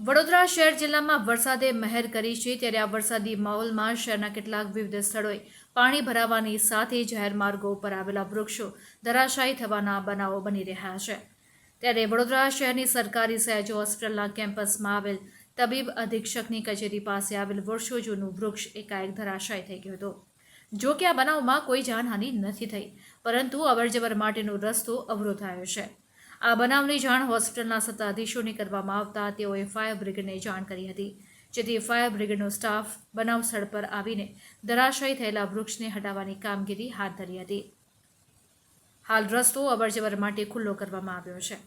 વડોદરા શહેર જિલ્લામાં વરસાદે મહેર કરી છે, ત્યારે આ વરસાદી માહોલમાં શહેરના કેટલાક વિવિધ સ્થળોએ પાણી ભરાવાની સાથે જાહેર માર્ગો ઉપર આવેલા વૃક્ષો ધરાશાયી થવાના બનાવો બની રહ્યા છે. ત્યારે વડોદરા શહેરની સરકારી સહેજ હોસ્પિટલના કેમ્પસમાં આવેલ તબીબ અધિક્ષકની કચેરી પાસે આવેલ વર્ષો જૂનું વૃક્ષ એકાએક ધરાશાયી થઈ ગયું હતું. જો કે આ બનાવમાં કોઈ જાનહાનિ નથી થઈ, પરંતુ અવરજવર માટેનો રસ્તો અવરોધાયો છે. આ બનાવની જાણ હોસ્પિટલના સત્તાધીશોને કરવામાં આવતા તેઓએ ફાયર બ્રિગેડને જાણ કરી હતી, જેથી ફાયર બ્રિગેડનો સ્ટાફ બનાવ સ્થળ પર આવીને ધરાશયી થયેલા વૃક્ષને હટાવવાની કામગીરી હાથ ધરી હતી. હાલ રસ્તો અવરજવર માટે ખુલ્લો કરવામાં આવ્યો છે.